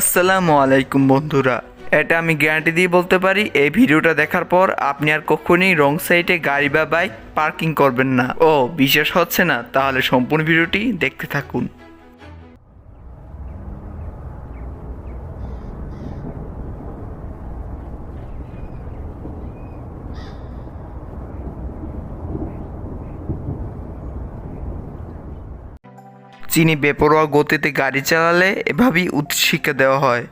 আসসালামু আলাইকুম বন্ধুরা। এটা আমি গ্যারান্টি দিয়ে বলতে পারি, এই ভিডিওটা দেখার পর আপনি আর কখনই রং সাইডে গাড়ি বা বাইক পার্কিং করবেন না। ও, বিশ্বাস হচ্ছে না? তাহলে সম্পূর্ণ ভিডিওটি দেখতে থাকুন। চিনি বেপরোয়া গতিতে গাড়ি চালালে এভাবেই উৎশিক্ষা দেওয়া হয়।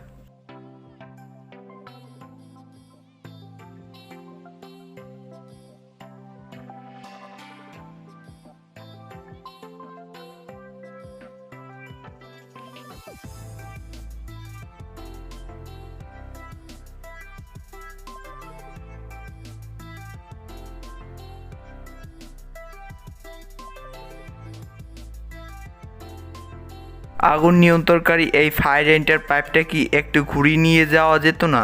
আগুন নিয়ন্ত্রণকারী এই ফায়ার এন্টার পাইপটা কি একটু ঘুরিয়ে নিয়ে যাওয়া যেত না?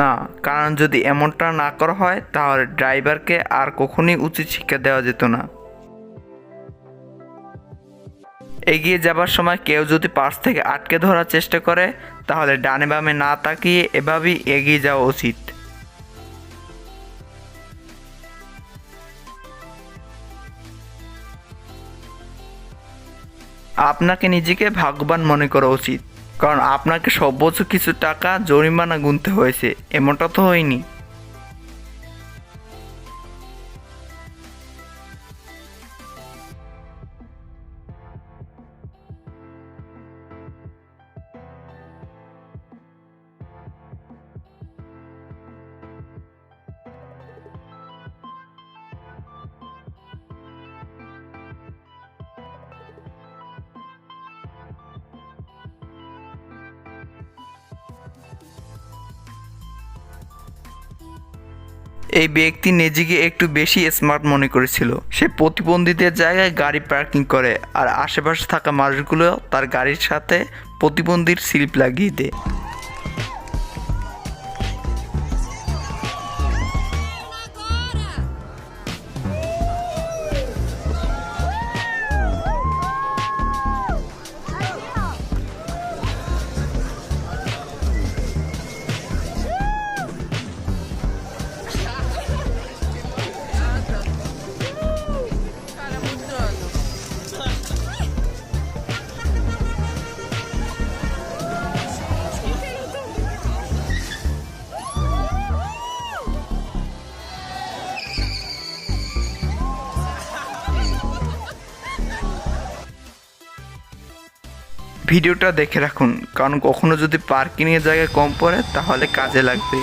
না, কারণ যদি এমনটা না করা হয়, তাহলে ড্রাইভারকে আর কখনোই উচিত শিক্ষা দেওয়া যেত না। এগিয়ে যাবার সময় কেউ যদি পাশ থেকে আটকে ধরার চেষ্টা করে তাহলে ডানে বামে না তাকিয়ে এভাবেই এগিয়ে যাওয়া উচিত। আপনাকে নিজেকে ভাগ্যবান মনে করা উচিত, কারণ আপনাকে সর্বোচ্চ কিছু টাকা জরিমানা গুনতে হয়েছে, এমনটা তো হয়নি। এই ব্যক্তি নিজেকে একটু বেশি স্মার্ট মনে করেছিল। সে প্রতিবন্ধীদের জায়গায় গাড়ি পার্কিং করে আর আশেপাশে থাকা মানুষগুলো তার গাড়ির সাথে প্রতিবন্ধীর স্লিপ লাগিয়ে দেয়। ভিডিওটা দেখে রাখুন। কারণ কখনো যদি পার্কিংয়ের জায়গায় কম পড়ে তাহলে কাজে লাগবে।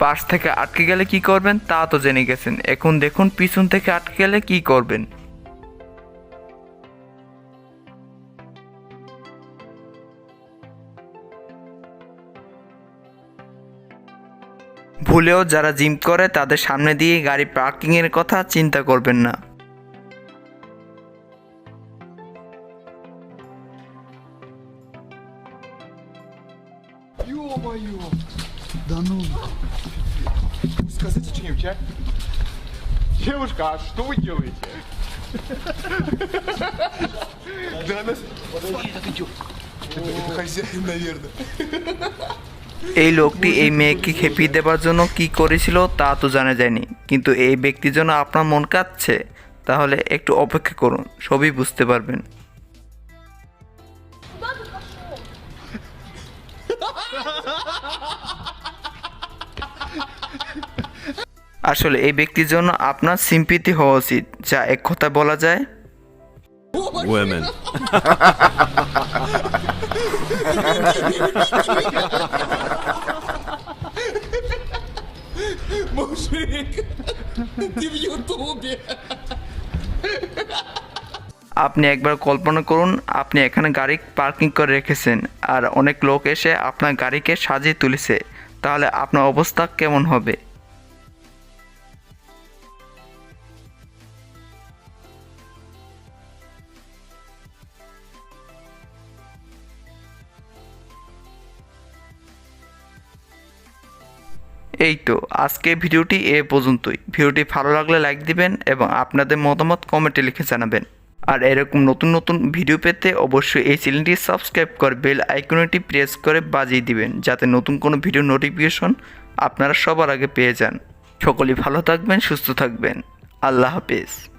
পাশ থেকে আটকে গেলে কি করবেন? তা তো জেনে গেছেন। এখন দেখুন পিছন থেকে আটকে গেলে কি করবেন? ভুলেও যারা জিম করে, তাদের সামনে দিয়ে গাড়ি পার্কিংয়ের কথা চিন্তা করবেন না। Да ну! Скажите что-нибудь, а? Девушка, а что вы делаете? Да она... Это это хозяин, наверное. এই লোকটি এই মেয়েকে খেপিয়ে দেবার জন্য কি করেছিল তা তো জানা যায়নি কিন্তু এই ব্যক্তির জন্য আপনার মন কাঁদছে তাহলে একটু অপেক্ষা করুন সবই বুঝতে পারবেন আসলে এই ব্যক্তির জন্য আপনার সিম্পিতি হওয়া উচিত যা এক কথা বলা যায় Women. Мужик, ты в Ютубе. আপনি একবার কল্পনা করুন আপনি এখানে গাড়ি পার্কিং করে রেখেছেন আর অনেক লোক এসে আপনার গাড়িকে সাজিয়ে তুলেছে তাহলে আপনার অবস্থা কেমন হবে এই তো আজকে ভিডিওটি এ পর্যন্তই। ভিডিওটি ভালো লাগলে লাইক দিবেন এবং আপনাদের মতামত কমেন্টে লিখে জানাবেন। আর এরকম নতুন নতুন ভিডিও পেতে অবশ্যই এই চ্যানেলটি সাবস্ক্রাইব করে বেল আইকনটি প্রেস করে বাজিয়ে দিবেন, যাতে নতুন কোনো ভিডিও নোটিফিকেশন আপনারা সবার আগে পেয়ে যান। সকলেই ভালো থাকবেন, সুস্থ থাকবেন। আল্লাহ হাফেজ।